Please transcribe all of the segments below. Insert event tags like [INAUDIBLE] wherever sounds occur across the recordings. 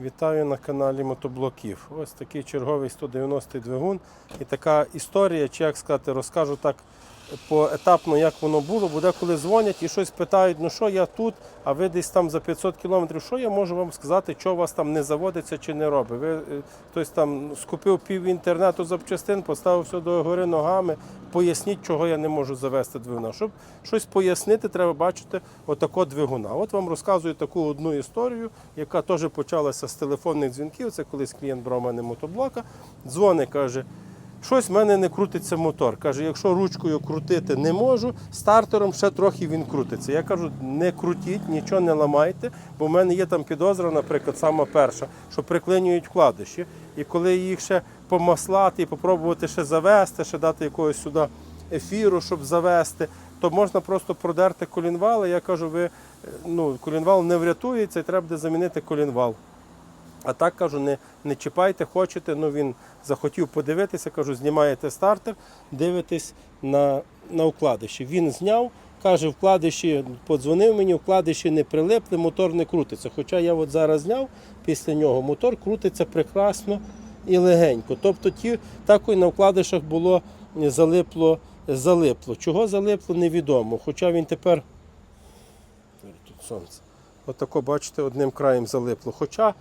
Вітаю на каналі Мотоблоків. Ось такий черговий 190 двигун. І така історія, чи як сказати, розкажу так поетапно, як воно було. Буде коли дзвонять і щось питають, ну що я тут, а ви десь там за 500 кілометрів, що я можу вам сказати, що у вас там не заводиться чи не робить. Ви е, хтось там скупив пів інтернету запчастин, поставив все до гори ногами. Поясніть, чого я не можу завести двигуна. Щоб щось пояснити, треба бачити отако двигуна. От вам розказую таку одну історію, яка теж почалася з телефонних дзвінків. Це колись клієнт брав мене мотоблока. Дзвони каже. Щось в мене не крутиться мотор. Каже, якщо ручкою крутити не можу, стартером ще трохи він крутиться. Я кажу, не крутіть, нічого не ламайте, бо в мене є там підозра, наприклад, сама перша, що приклинюють вкладиші. І коли їх ще помаслати і попробувати ще завести, ще дати якогось сюди ефіру, щоб завести, то можна просто продерти колінвал. І Я кажу, ви е, ну, колінвал не врятується і треба буде замінити колінвал. А так кажу, не, не чіпайте, хочете. Ну він захотів подивитися, кажу, знімаєте стартер, дивитесь на, на вкладиші. Він зняв, каже, вкладиші, подзвонив мені, вкладиші не прилипли, мотор не крутиться. Хоча я от зараз зняв після нього, мотор крутиться прекрасно і легенько. Тобто ті, так і на вкладишах було залипло, залипло. Чого залипло, невідомо. Хоча він тепер. Тут сонце. Отако, бачите, одним краєм залипло. Хоча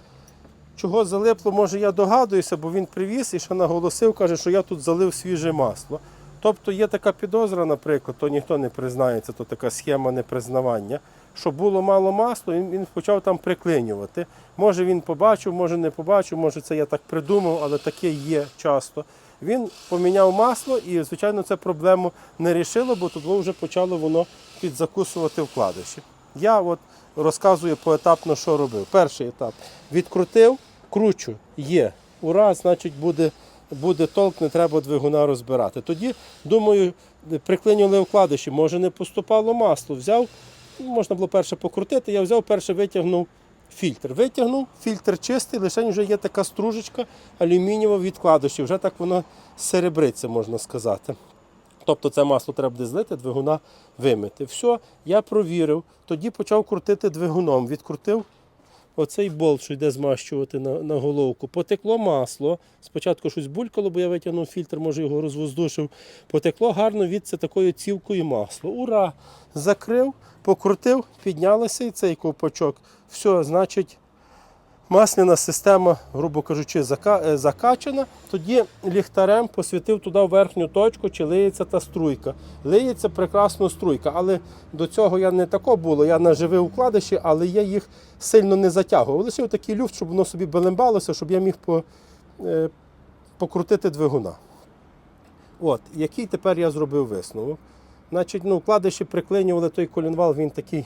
Чого залипло, може я догадуюся, бо він привіз і ще наголосив, каже, що я тут залив свіже масло. Тобто є така підозра, наприклад, то ніхто не признається, то така схема непризнавання, що було мало масла, він, він почав там приклинювати. Може він побачив, може не побачив, може це я так придумав, але таке є часто. Він поміняв масло і, звичайно, це проблему не рішило, бо тут вже почало воно підзакусувати вкладиші. Я от розказую поетапно, що робив. Перший етап відкрутив, кручу, є. Ура, значить, буде, буде толк, не треба двигуна розбирати. Тоді, думаю, приклинювали вкладиші, може не поступало масло. Взяв, можна було перше покрутити, я взяв, перше витягнув фільтр. Витягнув, фільтр чистий, лише вже є така стружечка алюмінієва від. Вже так воно серебриться, можна сказати. Тобто це масло треба буде злити, двигуна вимити. Все, я провірив, тоді почав крутити двигуном. Відкрутив оцей болт, що йде змащувати на, на головку. Потекло масло. Спочатку щось булькало, бо я витягнув фільтр, може його розвоздушив. Потекло гарно від це такою цівкою масло. Ура! Закрив, покрутив, піднялося і цей ковпачок. Все, значить, масляна система, грубо кажучи, е, закачана. Тоді ліхтарем посвітив туди в верхню точку, чи лиється та струйка. Лиється прекрасно струйка, але до цього я не тако було. Я наживив вкладиші, але я їх сильно не затягував. Лишив такий люфт, щоб воно собі белембалося, щоб я міг по, е, покрутити двигуна. От, який тепер я зробив висновок. Значить, ну, вкладиші приклинювали той колінвал, він такий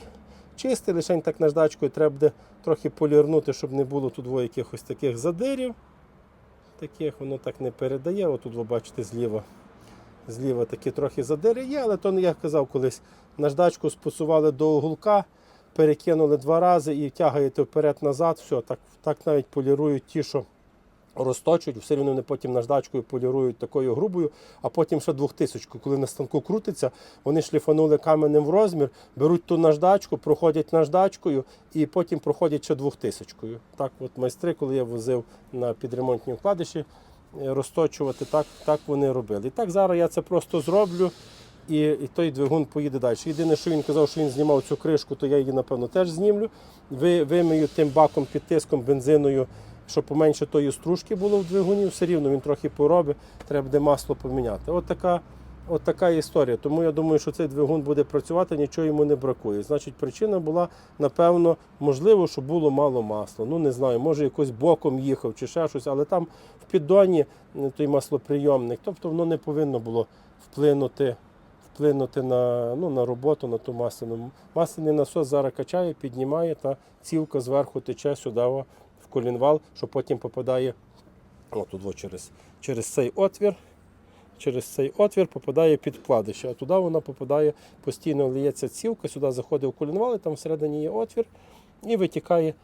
чистий, лише так наждачкою треба буде трохи полірнути, щоб не було тут якихось таких задирів. Таких воно так не передає. Отут ви бачите зліва. Зліва такі трохи задири є, але то, я казав колись, наждачку спусували до уголка, перекинули два рази і тягаєте вперед-назад. Все, так, так навіть полірують ті, що розточують, все рівно вони потім наждачкою полірують такою грубою, а потім ще двохтисячку. Коли на станку крутиться, вони шліфанули каменем в розмір, беруть ту наждачку, проходять наждачкою і потім проходять ще двохтисячкою. Так, от майстри, коли я возив на підремонтні вкладиші, е, розточувати, так, так вони робили. І так зараз я це просто зроблю. І, і той двигун поїде далі. Єдине, що він казав, що він знімав цю кришку, то я її, напевно, теж знімлю. Ви, вимию тим баком під тиском, бензиною, щоб поменше тої стружки було в двигуні. Все рівно він трохи поробить, треба буде масло поміняти. От така, от така історія. Тому я думаю, що цей двигун буде працювати, нічого йому не бракує. Значить, причина була, напевно, можливо, що було мало масла. Ну не знаю, може якось боком їхав чи ще щось, але там в піддоні той маслоприйомник, тобто воно не повинно було вплинути вплинути на, ну, на роботу, на ту масляну. Масляний насос зараз качає, піднімає та цівка зверху тече сюди колінвал, що потім попадає о, тут через, через цей отвір. Через цей отвір попадає під вкладище, а туди вона попадає, постійно ліється цівка, сюди заходить в колінвал, і там всередині є отвір і витікає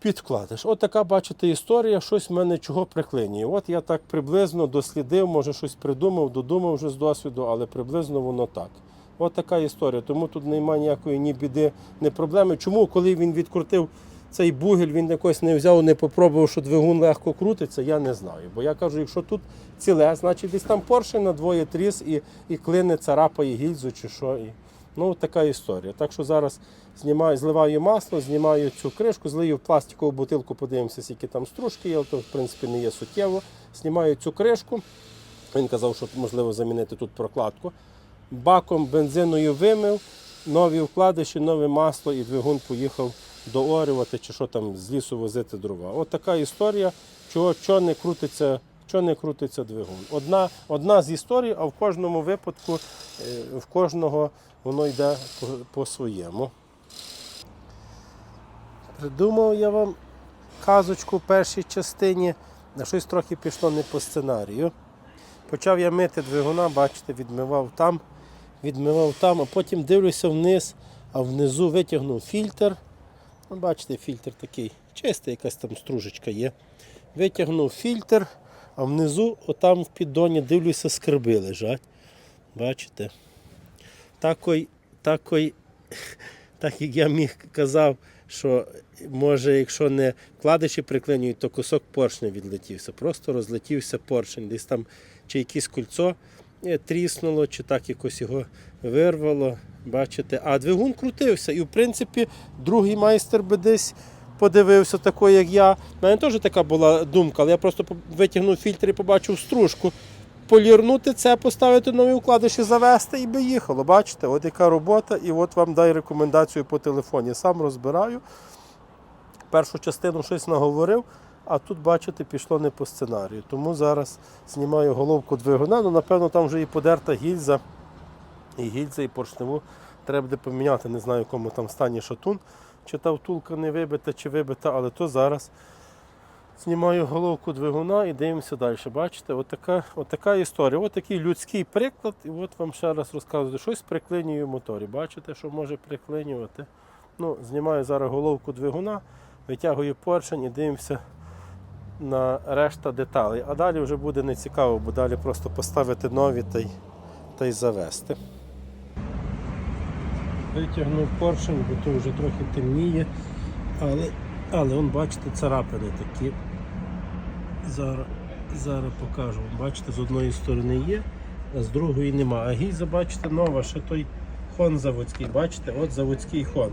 під вкладиш. От така, бачите, історія, щось в мене чого приклинює. От я так приблизно дослідив, може щось придумав, додумав вже з досвіду, але приблизно воно так. От така історія. Тому тут немає ніякої ні біди, ні проблеми. Чому, коли він відкрутив цей бугель він якось не взяв, не попробував, що двигун легко крутиться, я не знаю. Бо я кажу, якщо тут ціле, значить десь там поршень на двоє тріс і, і клине, царапає гільзу чи що. І, ну, така історія. Так що зараз знімаю, зливаю масло, знімаю цю кришку, злию в пластикову бутилку, подивимося, скільки там стружки є, то в принципі не є суттєво. Знімаю цю кришку. Він казав, що можливо замінити тут прокладку. Баком бензиною вимив, нові вкладиші, нове масло і двигун поїхав доорювати чи що там з лісу возити дрова. От така історія, чого, чого не крутиться. Що не крутиться двигун? Одна, одна з історій, а в кожному випадку, е, в кожного воно йде по, по. Придумав я вам казочку в першій частині, на щось трохи пішло не по сценарію. Почав я мити двигуна, бачите, відмивав там, відмивав там, а потім дивлюся вниз, а внизу витягнув фільтр. Бачите, фільтр такий чистий, якась там стружечка є. Витягнув фільтр, а внизу, отам в піддоні, дивлюся, скарби лежать. Бачите? Такой, такой, [LAUGHS] так як я міг казав, що може, якщо не вкладиші приклинюють, то кусок поршня відлетівся. Просто розлетівся поршень. Десь там чи якесь кольцо е, тріснуло, чи так якось його вирвало. Бачите, а двигун крутився. І в принципі, другий майстер би десь подивився, такий, як я. У мене теж така була думка, але я просто витягнув фільтр і побачив стружку. Полірнути це, поставити нові вкладиші, завести і би їхало. Бачите, от яка робота, і от вам дай рекомендацію по телефоні. Сам розбираю. Першу частину щось наговорив, а тут, бачите, пішло не по сценарію. Тому зараз знімаю головку двигуна. Ну, напевно, там вже і подерта гільза, і гільза, і поршневу треба буде поміняти. Не знаю, в якому там стані шатун. Чи та втулка не вибита, чи вибита, але то зараз знімаю головку двигуна і дивимося далі. Бачите, отака, отака історія. От такий людський приклад. І от вам ще раз розказую, щось приклинює в моторі. Бачите, що може приклинювати. Ну, знімаю зараз головку двигуна, витягую поршень і дивимося на решта деталей. А далі вже буде не цікаво, бо далі просто поставити нові та й, та й завести. Витягнув поршень, бо то вже трохи темніє. Але, але он, бачите, царапини такі. Зараз, зараз покажу. Бачите, з одної сторони є, а з другої нема. А гільза, бачите, нова, ще той хон заводський. Бачите, от заводський хон.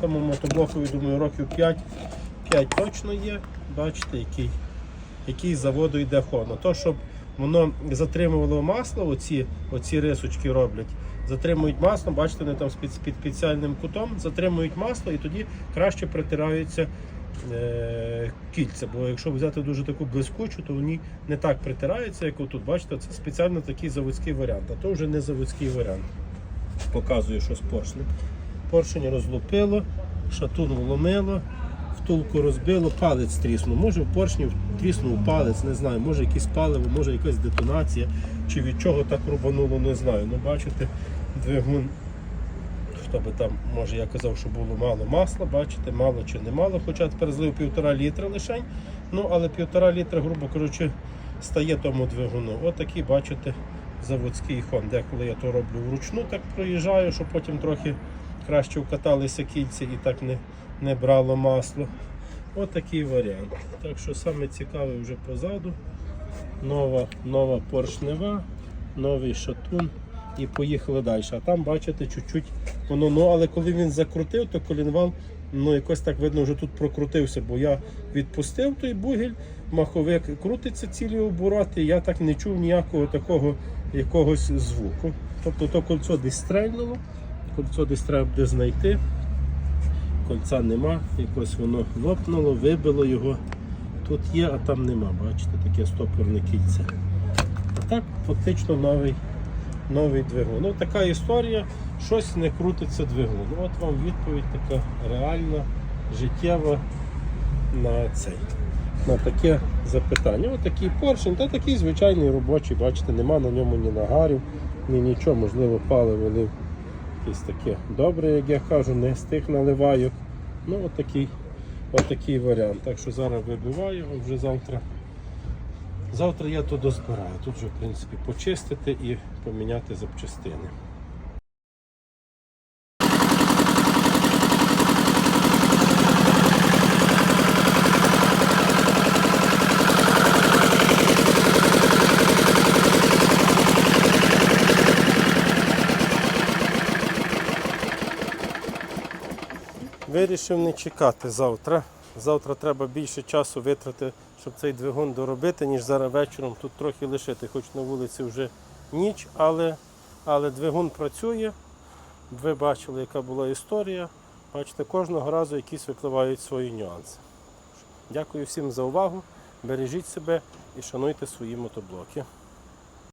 Тому мотоблокові, думаю, років 5, 5 точно є. Бачите, який, який з заводу йде хон. А то, щоб воно затримувало масло, оці, оці рисочки роблять. Затримують масло, бачите, вони там під, під спеціальним кутом затримують масло і тоді краще притираються е, кільця. Бо якщо взяти дуже таку блискучу, то вони не так притираються, як отут. Бачите, це спеціально такий заводський варіант, а то вже не заводський варіант. Показую, що з поршнем. Поршень розлупило, шатун вломило, втулку розбило, палець тріснув. Може в поршні тріснув палець, не знаю, може якесь паливо, може якась детонація, чи від чого так рубануло, не знаю. Ну бачите, двигун, хто би там, може я казав, що було мало масла, бачите, мало чи не мало, хоча тепер злив півтора літра лишень. Ну, але півтора літра, грубо кажучи, стає тому двигуну. Отакий, бачите, заводський хон. Деколи я то роблю вручну, так проїжджаю, щоб потім трохи краще вкаталися кільці і так не, не брало масло. Отакий варіант. Так що саме цікаве вже позаду. Нова, нова поршнева, новий шатун і поїхали далі. А там, бачите, чуть-чуть воно, ну але коли він закрутив, то колінвал ну якось так видно, вже тут прокрутився, бо я відпустив той бугель, маховик крутиться цілі обороти, я так не чув ніякого такого якогось звуку. Тобто то кольцо десь стрельнуло, кольцо десь треба буде знайти. Кольця нема, якось воно лопнуло, вибило його. Тут є, а там нема, бачите, таке стопорне кільце. А так фактично новий, новий двигун. Ну, така історія, щось не крутиться двигун. От вам відповідь така реальна, життєва на цей. На таке запитання. Ось такий поршень, та такий звичайний робочий, бачите, нема на ньому ні нагарів, ні нічого, можливо, паливо якесь таке добре, як я кажу, не з тих наливаю. Ну, от такий варіант. Так що зараз вибиваю, а вже завтра. Завтра я то дозбираю. Тут вже, в принципі, почистити і поміняти запчастини. Вирішив не чекати завтра. Завтра треба більше часу витрати, щоб цей двигун доробити, ніж зараз вечором тут трохи лишити. Хоч на вулиці вже ніч, але, але двигун працює. Ви бачили, яка була історія. Бачите, кожного разу якісь випливають свої нюанси. Дякую всім за увагу. Бережіть себе і шануйте свої мотоблоки.